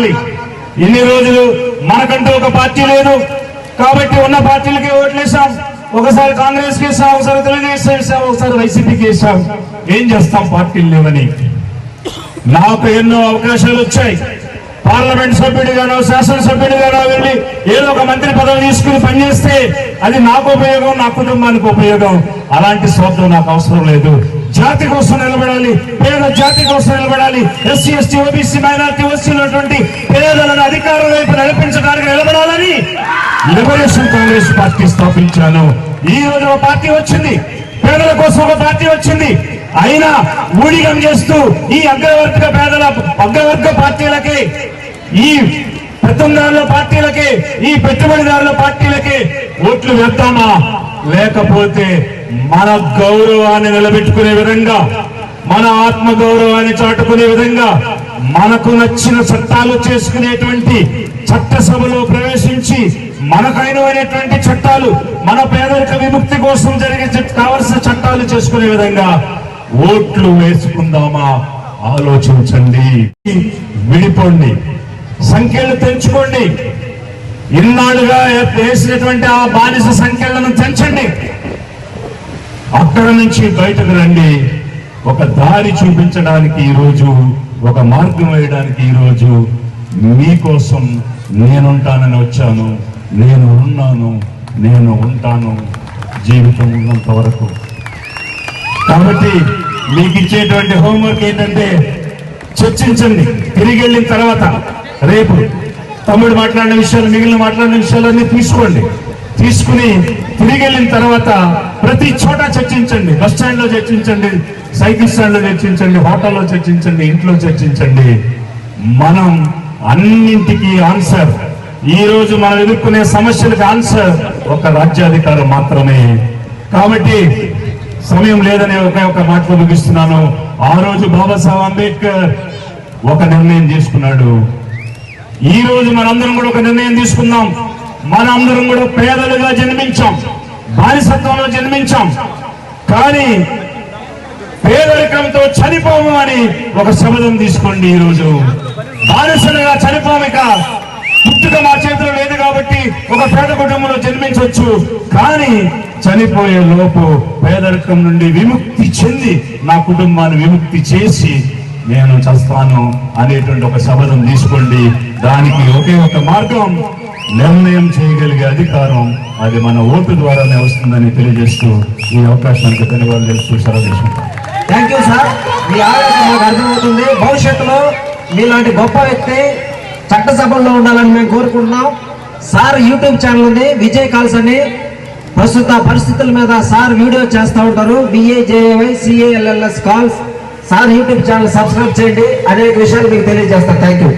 ఉండాలి. ఇన్ని రోజులు మనకంటూ ఒక పార్టీ లేదు. కాబట్టి ఉన్న పార్టీలకి ఓట్లేసాం ఒకసారి కాంగ్రెస్కి వేసాం ఒకసారి తెలుగుదేశం ఇస్తాం ఒకసారి వైసీపీకి వేసాం. ఏం చేస్తాం? పార్టీలు లేవని. నాకు ఎన్నో అవకాశాలు వచ్చాయి. పార్లమెంట్ సభ్యుడిగానో శాసనసభ్యుడిగానో వెళ్ళి ఏదో ఒక మంత్రి పదవి తీసుకుని పనిచేస్తే అది నాకు ఉపయోగం నా కుటుంబానికి ఉపయోగం. అలాంటి స్వార్థం నాకు అవసరం లేదు. జాతి కోసం నిలబడాలి పేద జాతి కోసం నిలబడాలి. ఎస్సీ ఎస్టీ ఓబీసీ మైనార్టీ వస్తున్నటువంటి పేదలను అధికారం వైపు నడిపించడానికి నిలబడాలని లిబరేషన్ కాంగ్రెస్ పార్టీ స్థాపించాను. ఈ రోజు ఒక పార్టీ వచ్చింది. పేదల కోసం ఒక పార్టీ వచ్చింది. అయినా ఊడిగం చేస్తూ ఈ అగ్రవర్గ పేదల అగ్రవర్గ పార్టీలకి ఈ పెత్తందారుల పార్టీలకి ఈ పెట్టుబడిదారుల పార్టీలకి ఓట్లు వేద్దామా? లేకపోతే మన గౌరవాన్ని నిలబెట్టుకునే విధంగా మన ఆత్మ గౌరవాన్ని చాటుకునే విధంగా మనకు నచ్చిన చట్టాలు చేసుకునేటువంటి చట్టసభలో ప్రవేశించి మనకైనటువంటి చట్టాలు మన పేదరిక విముక్తి కోసం జరిగే కావలసిన చట్టాలు చేసుకునే విధంగా ఓట్లు వేసుకుందామా? ఆలోచించండి. విడిపోండి. సంఖ్యలు తెంచుకోండి. ఇన్నాళ్ళుగా వేసినటువంటి ఆ బానిస సంఖ్యలను అక్కడ నుంచి బయటకు రండి. ఒక దారి చూపించడానికి ఈ రోజు ఒక మార్గం వేయడానికి ఈ రోజు మీకోసం నేనుంటానని వచ్చాను. నేను ఉన్నాను నేను ఉంటాను జీవితం ఉన్నంత వరకు. కాబట్టి మీకు ఇచ్చేటువంటి హోంవర్క్ ఏంటంటే చర్చించండి. తిరిగి వెళ్ళిన తర్వాత రేపు తమ్ముడు మాట్లాడిన విషయాలు మిగిలిన మాట్లాడిన విషయాలన్నీ తీసుకోండి. తీసుకుని తిరిగి వెళ్ళిన తర్వాత ప్రతి చోట బస్ స్టాండ్లో చర్చించండి సైకిల్ స్టాండ్లో చర్చించండి హోటల్లో చర్చించండి ఇంట్లో చర్చించండి. మనం అన్నింటికీ ఆన్సర్. ఈ రోజు మనం ఎదుర్కొనే సమస్యలకు ఆన్సర్ ఒక రాజ్యాధికారం మాత్రమే. కాబట్టి సమయం లేదనే ఒకే ఒక మాటలో ముగిస్తున్నాను. ఆ రోజు బాబాసాహెబ్ అంబేద్కర్ ఒక నిర్ణయం తీసుకున్నాడు. ఈ రోజు మనందరం కూడా ఒక నిర్ణయం తీసుకుందాం. మనందరం కూడా పేదలుగా జన్మించాం. బానిసత్వంలో జన్మించాం. కానీ పేదరికంతో చనిపోము అని ఒక శబదం తీసుకోండి ఈరోజు. రోజు బానిసలుగా చనిపోమిక పుట్టుక మా చేతిలో లేదు కాబట్టి ఒక పేద కుటుంబంలో జన్మించవచ్చు. కానీ చనిపోయే లోపు పేదరికం నుండి విముక్తి చెంది నా కుటుంబాన్ని విముక్తి చేసి నేను చస్తాను అనేటువంటి ఒక శబదం తీసుకోండి. దానికి ఒకే ఒక మార్గం నిర్ణయం చేయగలిగే అధికారం అది మన ఓటు ద్వారానే వస్తుందని తెలియజేస్తూ ఈ అవకాశానికి ధన్యవాదాలు తెలుస్తూ సెలవు థ్యాంక్ యూ సార్ మీ ఆలోచన మాకు అర్థమవుతుంది. భవిష్యత్తులో మీలాంటి గొప్ప వ్యక్తి చట్టసభల్లో ఉండాలని మేము కోరుకుంటున్నాం. సార్ యూట్యూబ్ ఛానల్ ఉంది విజయ్ కాల్స్ అని. ప్రస్తుత పరిస్థితుల మీద సార్ వీడియో చేస్తూ ఉంటారు. బిఏజేఏవై సిఏఎల్ఎల్ఎస్ calls. Sir YouTube channel subscribe చేయండి. అనేక విషయాలు మీకు తెలియజేస్తాను థ్యాంక్ యూ